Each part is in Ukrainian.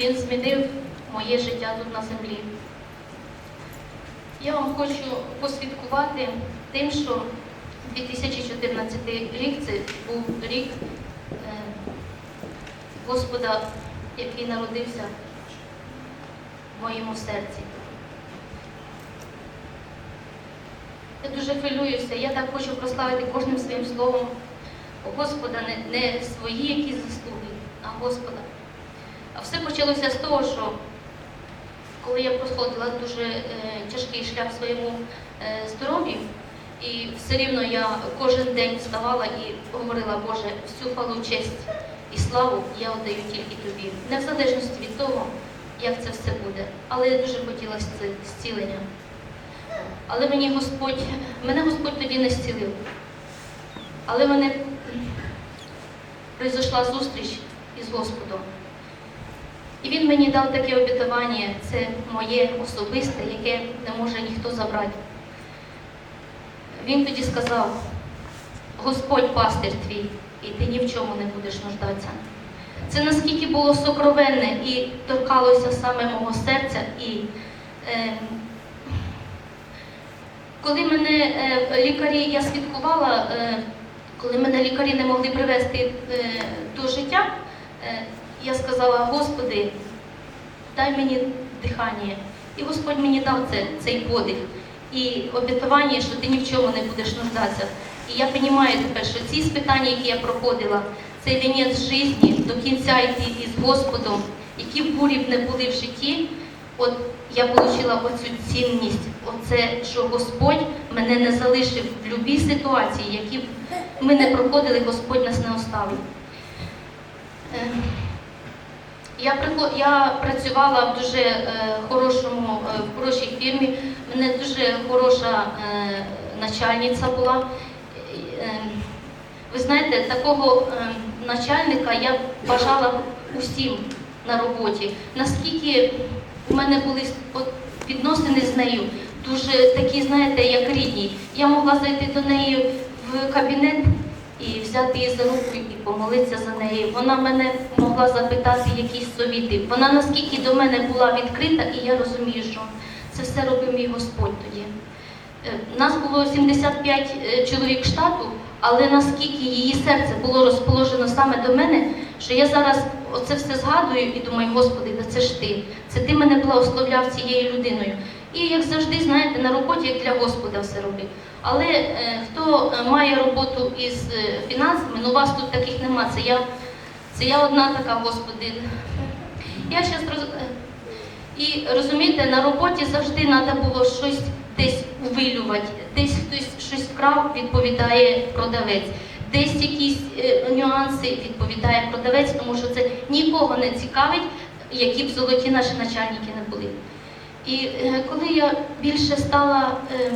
Він змінив моє життя тут на землі. Я вам хочу посвідкувати тим, що 2014 рік це був рік е, Господа, який народився в моєму серці. Я дуже хвилююся, я так хочу прославити кожним своїм словом Господа, не, свої якісь заслуги, а Господа. А все почалося з того, що коли я проходила дуже е, тяжкий шлях в своєму е, здоров'ї, і все рівно я кожен день вставала і говорила, Боже, всю хвалу, честь і славу я віддаю тільки тобі. Не в залежності від того, як це все буде. Але я дуже хотіла зцілення. Але мені Господь, мене Господь тоді не зцілив. Але мене прийшла зустріч із Господом. І він мені дав таке обітування, це моє особисте, яке не може ніхто забрати. Він тоді сказав, Господь пастир твій, і ти ні в чому не будеш нуждатися. Це наскільки було сокровенне і торкалося саме мого серця. І е, коли мене е, лікарі, я свідкувала, е, коли мене лікарі не могли привести е, до життя, е, я сказала, Господи, дай мені дихання. І Господь мені дав це, цей подих. І обітування, що ти ні в чому не будеш нуждатися. І я розумію тепер, що ці спитання, які я проходила, це вінець житті, до кінця йти із Господом, які б бурі б не були в житті, от я отримала оцю цінність, оце, що Господь мене не залишив в будь-якій ситуації, які б ми не проходили, Господь нас не оставив. Е, Я, я працювала в дуже е, хорошому, е, в хорошій фірмі. Мене дуже хороша е, начальниця була. Е, ви знаєте, такого е, начальника я бажала усім на роботі. Наскільки у мене були відносини з нею дуже такі, знаєте, як рідні. Я могла зайти до неї в кабінет взяти її за руку і помолитися за неї. Вона мене могла запитати якісь совіти. Вона наскільки до мене була відкрита, і я розумію, що це все робив мій Господь тоді. Е, Нас було 75 е, чоловік штату, але наскільки її серце було розположено саме до мене, що я зараз оце все згадую і думаю, Господи, да це ж ти. Це ти мене благословляв цією людиною. І як завжди, знаєте, на роботі як для Господа все робив. Але е, хто е, має роботу із е, фінансами, ну вас тут таких нема. Це я, це я одна така, Господи. Я зараз роз... е, І розумієте, на роботі завжди треба було щось десь увилювати, десь хтось щось вкрав, відповідає продавець. Десь якісь е, нюанси відповідає продавець, тому що це нікого не цікавить, які б золоті наші начальники не були. І е, коли я більше стала е,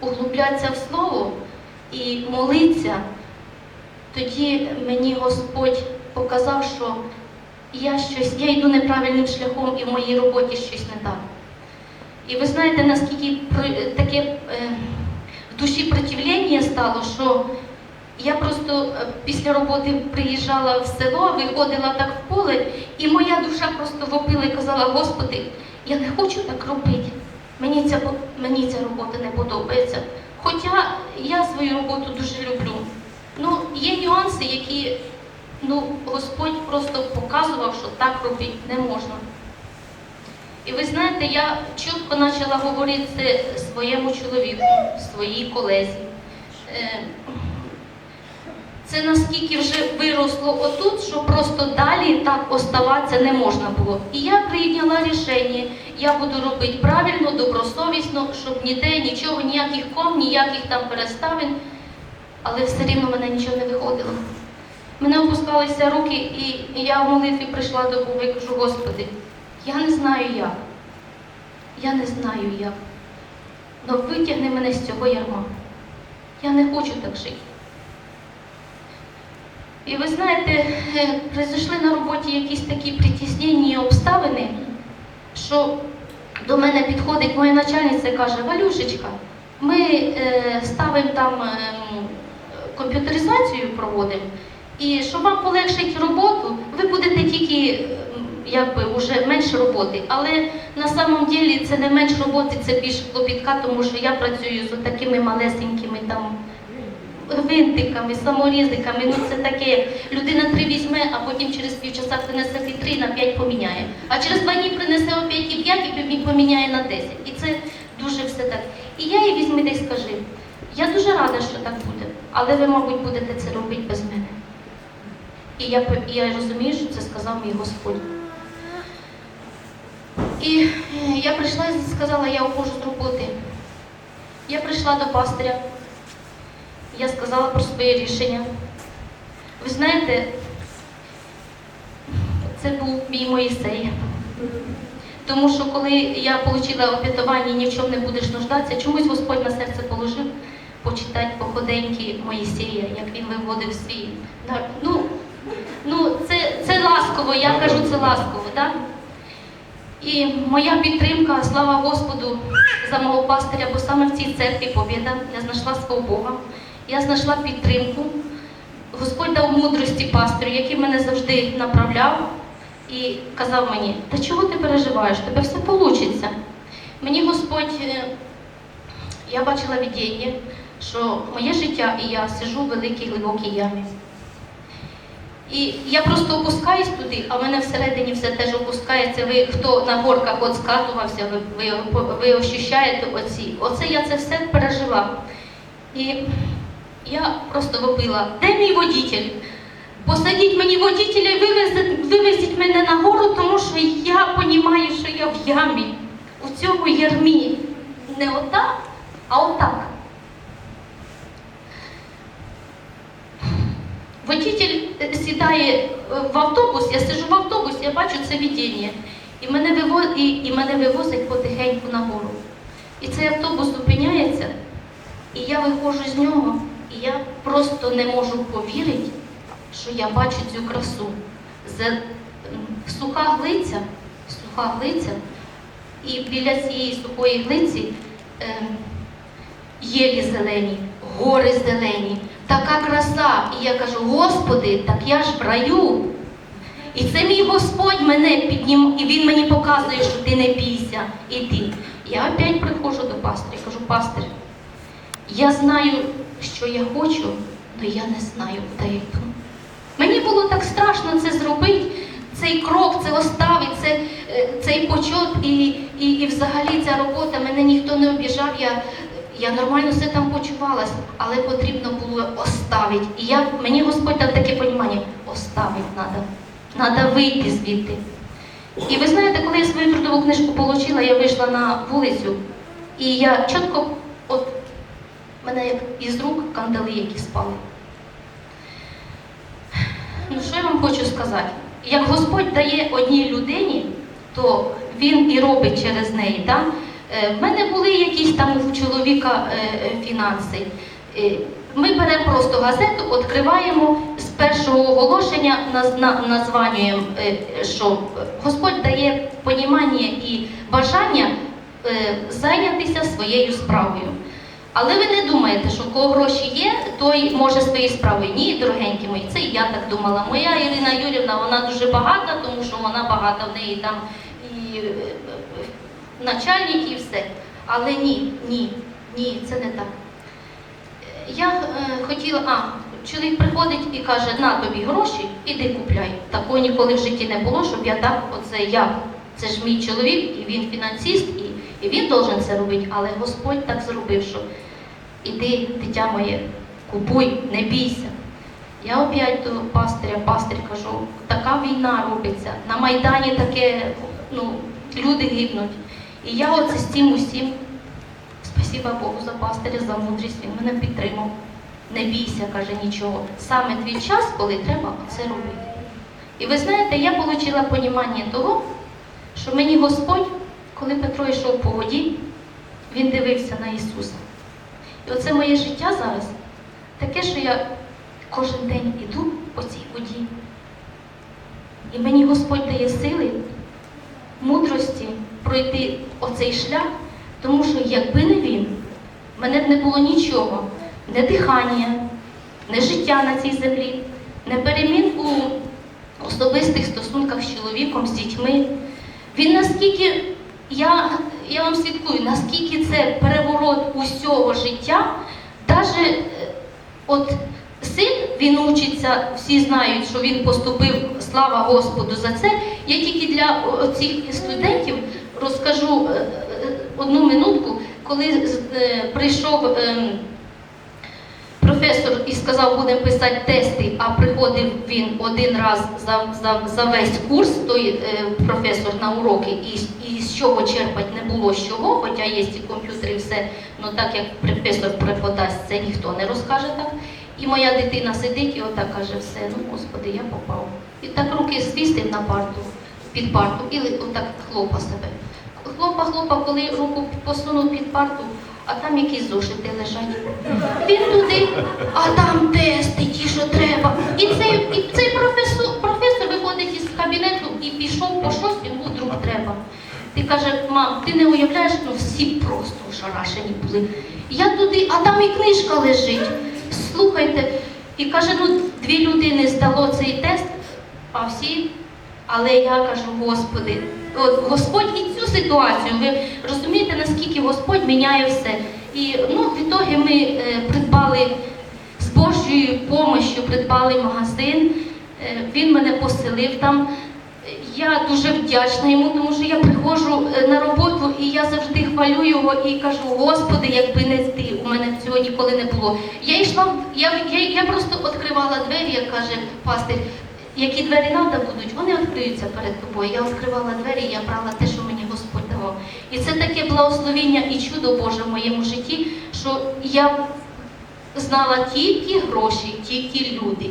углублятися в слово і молитися, тоді мені Господь показав, що я щось, я йду неправильним шляхом і в моїй роботі щось не так. І ви знаєте, наскільки таке е, в душі противлення стало, що я просто е, після роботи приїжджала в село, виходила так в поле, і моя душа просто вопила і казала, Господи, я не хочу так робити. Мені ця, мені ця робота не подобається. Хоча я свою роботу дуже люблю. Ну, є нюанси, які ну, Господь просто показував, що так робити не можна. І ви знаєте, я чітко почала говорити своєму чоловіку, своїй колезі. Це наскільки вже виросло отут, що просто далі так оставатися не можна було. І я прийняла рішення, я буду робити правильно, добросовісно, щоб ніде нічого, ніяких ком, ніяких там переставин, але все рівно мене нічого не виходило. Мене опускалися руки, і я в молитві прийшла до Бога і кажу, Господи, я не знаю як. Я не знаю як. Но витягни мене з цього ярма. Я не хочу так жити. І ви знаєте, е, произошли на роботі якісь такі притісненні обставини, що до мене підходить моя начальниця і каже, Валюшечка, ми е, ставимо там ем, комп'ютеризацію проводимо. І щоб вам полегшити роботу, ви будете тільки якби вже менше роботи. Але на самом ділі це не менш роботи, це більш клопітка, тому що я працюю з такими малесенькими там гвинтиками, саморізиками. Ну це таке. Людина три візьме, а потім через півчаса принесе і три на п'ять поміняє. А через два дні принесе опять і п'ять і поміняє на десять. І це дуже все так. І я їй візьми десь скажи. Я дуже рада, що так буде, але ви, мабуть, будете це робити без мене. І я, і я розумію, що це сказав мій Господь. І я прийшла і сказала, я ухожу з роботи. Я прийшла до пастиря. Я сказала про своє рішення. Ви знаєте, це був мій Моїсей. Тому що коли я отримала обітування ні в чому не будеш нуждатися, чомусь Господь на серце положив почитати походеньки Моїсея, як він виводив свій. Ну, ну це, це ласково, я кажу це ласково, так? І моя підтримка, слава Господу, за мого пастиря, бо саме в цій церкві побіда, я знайшла свого Бога, я знайшла підтримку. Господь дав мудрості пастирю, який мене завжди направляв і казав мені, та чого ти переживаєш, тебе все вийде. Мені Господь, е, я бачила видіння, що моє життя і я сижу в великій глибокій ямі. І я просто опускаюсь туди, а в мене всередині все теж опускається. Ви, хто на горках от скатувався, ви, ви, ви ощущаєте оці. Оце я це все пережила. І я просто вопила, де мій водитель? Посадіть мені водителя і вивезіть, вивезіть мене на гору, тому що я розумію, що я в ямі, у цьому ярмі. Не отак, а отак. Водитель е, сідає е, в автобус, я сижу в автобусі, я бачу це видіння. І мене, виво... і, і мене вивозить потихеньку нагору. І цей автобус зупиняється, і я виходжу з нього, і я просто не можу повірити, що я бачу цю красу. З... м, Суха глиця, суха глиця, і біля цієї сухої глиці ем, єлі зелені, гори зелені, така краса. І я кажу, Господи, так я ж в раю. І це мій Господь мене піднім, і він мені показує, що ти не бійся, іди. Я опять приходжу до пастиря кажу, пастир, я знаю, що я хочу, але я не знаю, куди я йду. Мені було так страшно це зробити, цей крок, це оставити, це, е, цей почот, і, і, і взагалі ця робота, мене ніхто не обіжав, я, я нормально все там почувалась, але потрібно було оставити. І я, мені Господь дав таке розуміння, оставити треба. Треба вийти звідти. І ви знаєте, коли я свою трудову книжку отримала, я вийшла на вулицю, і я чітко, мене як із рук кандали, які спали. Ну, що я вам хочу сказати? Як Господь дає одній людині, то він і робить через неї. Да? Е, В мене були якісь там у чоловіка е, е, фінанси. Ми беремо просто газету, відкриваємо з першого оголошення, наз- названюємо, що Господь дає понімання і бажання зайнятися своєю справою. Але ви не думаєте, що в кого гроші є, той може своєю справою. Ні, дорогенькі мої, це я так думала. Моя Ірина Юрівна, вона дуже багата, тому що вона багата, в неї там і е, начальник, і все. Але ні, ні, ні, це не так. Я е, хотіла, а, чоловік приходить і каже, на тобі гроші, іди купляй. Такого ніколи в житті не було, щоб я так, оце я. Це ж мій чоловік, і він фінансист, і, він должен це робити, але Господь так зробив, що іди, дитя моє, купуй, не бійся. Я опять до пастиря, пастир кажу, така війна робиться, на Майдані таке, ну, люди гибнуть. І я оце з цим усім, спасіба Богу за пастиря, за мудрість, він мене підтримав. Не бійся, каже нічого. Саме твій час, коли треба це робити. І ви знаєте, я отримала понімання того, що мені Господь, коли Петро йшов по воді, він дивився на Ісуса. І оце моє життя зараз таке, що я кожен день іду по цій воді. І мені Господь дає сили, мудрості пройти оцей шлях, тому що якби не він, в мене б не було нічого, не дихання, не життя на цій землі, не перемін у особистих стосунках з чоловіком, з дітьми. Він наскільки, я, я вам свідкую, наскільки це переворот усього життя, навіть от син він учиться, всі знають, що він поступив, слава Господу за це. Я тільки для цих студентів розкажу е, е, одну минутку, коли е, прийшов. ем, Професор і сказав, будемо писати тести, а приходив він один раз за, за, за весь курс, той е, професор на уроки, і, чого черпати не було з чого, хоча є і комп'ютер і все, ну так як професор преподасть, це ніхто не розкаже так. І моя дитина сидить і отак каже, все, ну господи, я попав. І так руки свістив на парту, під парту, і отак хлопа себе. Хлопа, хлопа, коли руку посунув під парту, а там якісь зошити лежать. Він туди, а там тести, ті, що треба. І цей, і цей професор, професор виходить із кабінету і пішов по щось, йому вдруг треба. Ти каже, мам, ти не уявляєш, ну всі просто ошарашені були. Я туди, а там і книжка лежить. Слухайте. І каже, ну дві людини здало цей тест, а всі. Але я кажу, Господи, от Господь і цю ситуацію, ви розумієте, наскільки Господь міняє все. І ну, в ми е, придбали з Божою допомогою, придбали магазин. Е, він мене поселив там. Я дуже вдячна йому, тому що я приходжу е, на роботу і я завжди хвалю його і кажу, Господи, якби не ти, у мене цього ніколи не було. Я йшла, я, я, я просто відкривала двері, як каже пастир, які двері треба будуть, вони відкриються перед тобою. Я відкривала двері, я брала те, що мені Господь давав. І це таке благословіння і чудо Боже в моєму житті, що я знала тільки гроші, тільки люди.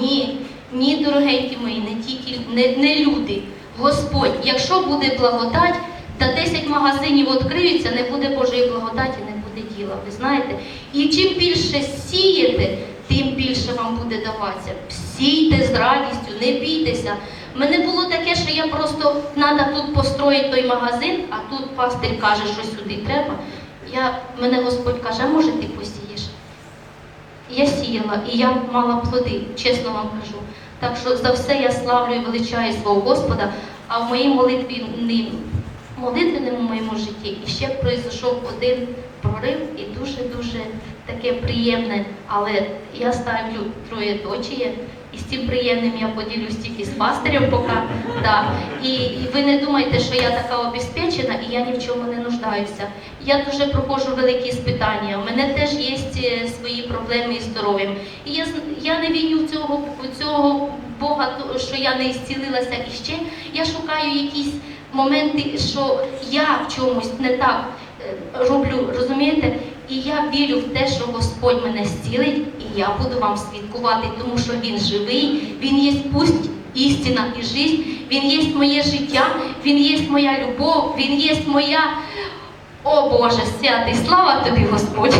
Ні, ні, дорогенькі мої, не тільки не, не люди. Господь, якщо буде благодать, та 10 магазинів відкриються, не буде Божої благодаті, не буде діла. Ви знаєте? І чим більше сієте, тим більше вам буде даватися. Сійте з радістю, не бійтеся. Мене було таке, що я просто треба тут построїти той магазин, а тут пастир каже, що сюди треба. Я, мене Господь каже, а може ти посієш? Я сіяла і я мала плоди, чесно вам кажу. Так що за все я славлю і величаю свого Господа, а в моїй молитві молитвеному моєму житті і ще пройшов один прорив і дуже-дуже таке приємне, але я ставлю троє дочі. З цим приємним я поділюсь тільки з пастирем поки. Да. І, і ви не думайте, що я така обезпечена і я ні в чому не нуждаюся. Я дуже проходжу великі спитання. У мене теж є е, свої проблеми із здоров'ям. І я, я не виню цього, цього Бога, що я не зцілилася і ще. Я шукаю якісь моменти, що я в чомусь не так е, роблю, розумієте? І я вірю в те, що Господь мене зцілить, я буду вам свідкувати, тому що Він живий, Він є пусть істина і жизнь, Він є моє життя, Він є моя любов, Він є моя. О Боже, святий, слава тобі, Господь!